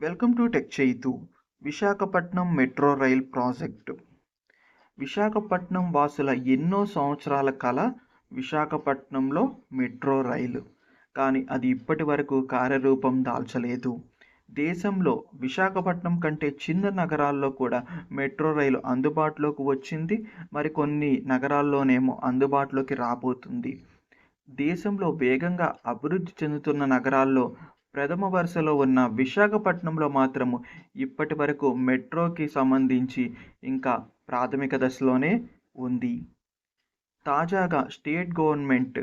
Welcome to tech Chaitu Visakhapatnam metro rail project. Visakhapatnam వాసుల ఎన్నో సంవత్సరాల కల విశాఖపట్నంలో మెట్రో రైలు. కానీ అది ఇప్పటి వరకు కార్యరూపం దాల్చలేదు. దేశంలో విశాఖపట్నం కంటే చిన్న నగరాల్లో కూడా మెట్రో రైలు అందుబాటులోకి వచ్చింది. మరికొన్ని నగరాల్లోనేమో అందుబాటులోకి రాబోతుంది. దేశంలో వేగంగా అభివృద్ధి చెందుతున్న నగరాల్లో ప్రథమ వరుసలో ఉన్న విశాఖపట్నంలో మాత్రము ఇప్పటి వరకు మెట్రోకి సంబంధించి ఇంకా ప్రాథమిక దశలోనే ఉంది. తాజాగా స్టేట్ గవర్నమెంట్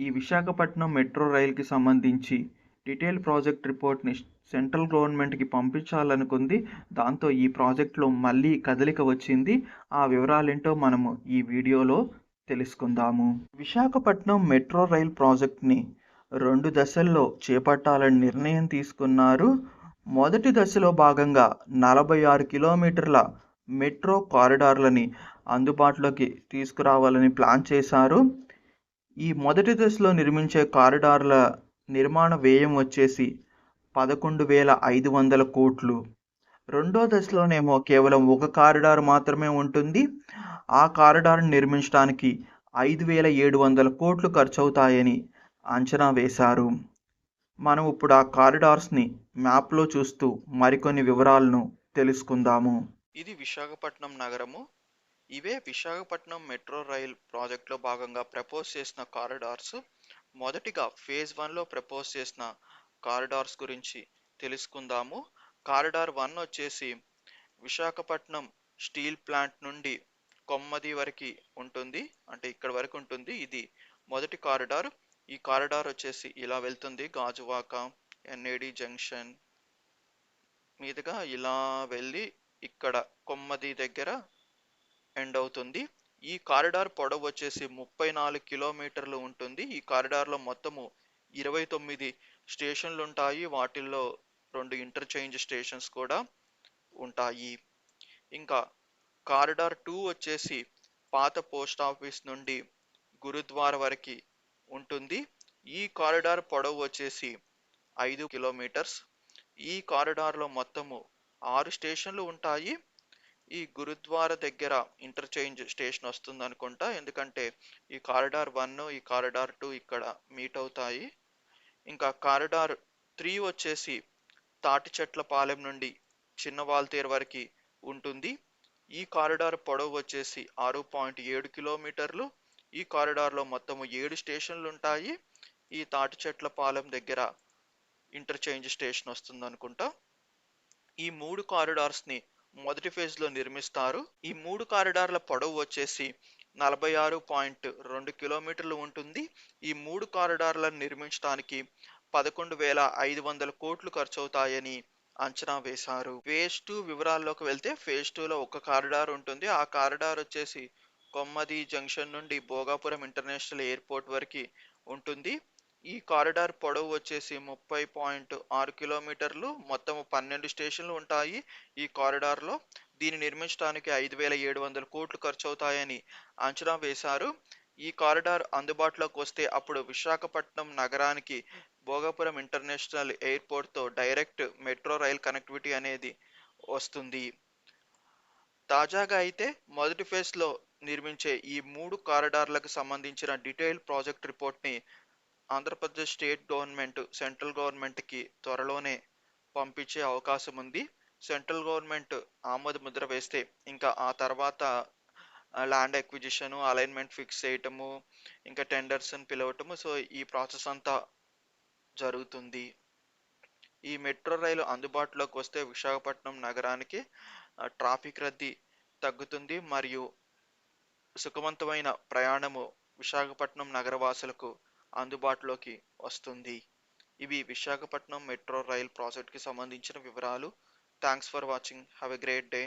ఈ విశాఖపట్నం మెట్రో రైలుకి సంబంధించి డీటెయిల్ ప్రాజెక్ట్ రిపోర్ట్ని సెంట్రల్ గవర్నమెంట్కి పంపించాలనుకుంది. దాంతో ఈ ప్రాజెక్ట్లో మళ్ళీ కదలిక వచ్చింది. ఆ వివరాలేంటో మనము ఈ వీడియోలో తెలుసుకుందాము. విశాఖపట్నం మెట్రో రైల్ ప్రాజెక్ట్ని రెండు దశల్లో చేపట్టాలని నిర్ణయం తీసుకున్నారు. మొదటి దశలో భాగంగా నలభై ఆరు కిలోమీటర్ల మెట్రో కారిడార్లని అందుబాటులోకి తీసుకురావాలని ప్లాన్ చేశారు. ఈ మొదటి దశలో నిర్మించే కారిడార్ల నిర్మాణ వ్యయం వచ్చేసి పదకొండు వేల ఐదు వందల కోట్లు. రెండో దశలోనేమో కేవలం ఒక కారిడార్ మాత్రమే ఉంటుంది. ఆ కారిడార్ని నిర్మించడానికి ఐదు వేల ఏడు వందల కోట్లు ఖర్చు అవుతాయని అంచనా వేశారు. మనం ఇప్పుడు ఆ కారిడార్స్ని మ్యాప్లో చూస్తూ మరికొన్ని వివరాలను తెలుసుకుందాము. ఇది విశాఖపట్నం నగరము. ఇవే విశాఖపట్నం మెట్రో రైల్ ప్రాజెక్ట్లో భాగంగా ప్రపోజ్ చేసిన కారిడార్స్. మొదటిగా ఫేజ్ వన్లో ప్రపోజ్ చేసిన కారిడార్స్ గురించి తెలుసుకుందాము. కారిడార్ వన్ వచ్చేసి విశాఖపట్నం స్టీల్ ప్లాంట్ నుండి కొమ్మది వరకు ఉంటుంది. అంటే ఇక్కడ వరకు ఉంటుంది. ఇది మొదటి కారిడార్. ఈ కారిడార్ వచ్చేసి ఇలా వెళ్తుంది. గాజువాక ఎన్ఏడి జంక్షన్ మీదుగా ఇలా వెళ్ళి ఇక్కడ కొమ్మది దగ్గర ఎండ్ అవుతుంది. ఈ కారిడార్ పొడవు వచ్చేసి ముప్పై నాలుగు కిలోమీటర్లు ఉంటుంది. ఈ కారిడార్లో మొత్తము ఇరవై తొమ్మిది స్టేషన్లు ఉంటాయి. వాటిల్లో రెండు ఇంటర్చేంజ్ స్టేషన్స్ కూడా ఉంటాయి. ఇంకా కారిడార్ టూ వచ్చేసి పాత పోస్ట్ ఆఫీస్ నుండి గురుద్వార వరకు ఉంటుంది. ఈ కారిడార్ పొడవు వచ్చేసి ఐదు కిలోమీటర్స్. ఈ కారిడార్లో మొత్తము ఆరు స్టేషన్లు ఉంటాయి. ఈ గురుద్వార దగ్గర ఇంటర్చేంజ్ స్టేషన్ వస్తుంది అనుకుంటా ఎందుకంటే ఈ కారిడార్ వన్ ఈ కారిడార్ టూ ఇక్కడ మీట్ అవుతాయి. ఇంకా కారిడార్ త్రీ వచ్చేసి తాటి చెట్ల పాలెం నుండి చిన్న వాల్తేరు వరకు ఉంటుంది. ఈ కారిడార్ పొడవు వచ్చేసి ఆరు పాయింట్ ఏడు కిలోమీటర్లు. ఈ కారిడార్లో మొత్తము ఏడు స్టేషన్లు ఉంటాయి ఈ తాటి చెట్ల పాలెం దగ్గర ఇంటర్చేంజ్ స్టేషన్ వస్తుంది అనుకుంటా ఈ మూడు కారిడార్స్ని మొదటి ఫేజ్లో నిర్మిస్తారు. ఈ మూడు కారిడార్ల పొడవు వచ్చేసి నలభై ఆరు పాయింట్ రెండు కిలోమీటర్లు ఉంటుంది. ఈ మూడు కారిడార్లను నిర్మించడానికి పదకొండు వేల ఐదు వందల కోట్లు ఖర్చు అవుతాయని అంచనా వేశారు. ఫేజ్ టూ వివరాల్లోకి వెళ్తే ఫేజ్ టూలో ఒక కారిడార్ ఉంటుంది. ఆ కారిడార్ వచ్చేసి కొమ్మది జంక్షన్ నుండి భోగాపురం ఇంటర్నేషనల్ ఎయిర్పోర్ట్ వరకు ఉంటుంది. ఈ కారిడార్ పొడవు వచ్చేసి ముప్పై పాయింట్ ఆరు కిలోమీటర్లు మొత్తం పన్నెండు స్టేషన్లు ఉంటాయి ఈ కారిడార్లో. దీన్ని నిర్మించడానికి ఐదు వేల ఏడు వందల కోట్లు ఖర్చు అవుతాయని అంచనా వేశారు. ఈ కారిడార్ అందుబాటులోకి వస్తే అప్పుడు విశాఖపట్నం నగరానికి భోగాపురం ఇంటర్నేషనల్ ఎయిర్పోర్ట్తో డైరెక్ట్ మెట్రో రైల్ కనెక్టివిటీ అనేది వస్తుంది. తాజాగా అయితే మొదటి ఫేజ్లో నిర్మించే ఈ మూడు కారిడార్లకు సంబంధించిన డీటెయిల్ ప్రాజెక్ట్ రిపోర్ట్ని ఆంధ్రప్రదేశ్ స్టేట్ గవర్నమెంట్ సెంట్రల్ గవర్నమెంట్కి త్వరలోనే పంపించే అవకాశం ఉంది. సెంట్రల్ గవర్నమెంట్ ఆమోద ముద్ర వేస్తే ఇంకా ఆ తర్వాత ల్యాండ్ ఎక్విజిషన్ అలైన్మెంట్ ఫిక్స్ చేయటము ఇంకా టెండర్స్ని పిలవటము సో ఈ ప్రాసెస్ అంతా జరుగుతుంది. ఈ మెట్రో రైలు అందుబాటులోకి వస్తే విశాఖపట్నం నగరానికి ట్రాఫిక్ రద్దీ తగ్గుతుంది. మరియు సుఖవంతమైన ప్రయాణము విశాఖపట్నం నగరవాసులకు అందుబాటులోకి వస్తుంది. ఇవి విశాఖపట్నం మెట్రో రైల్ ప్రాజెక్ట్కి సంబంధించిన వివరాలు. Thanks for watching have a great day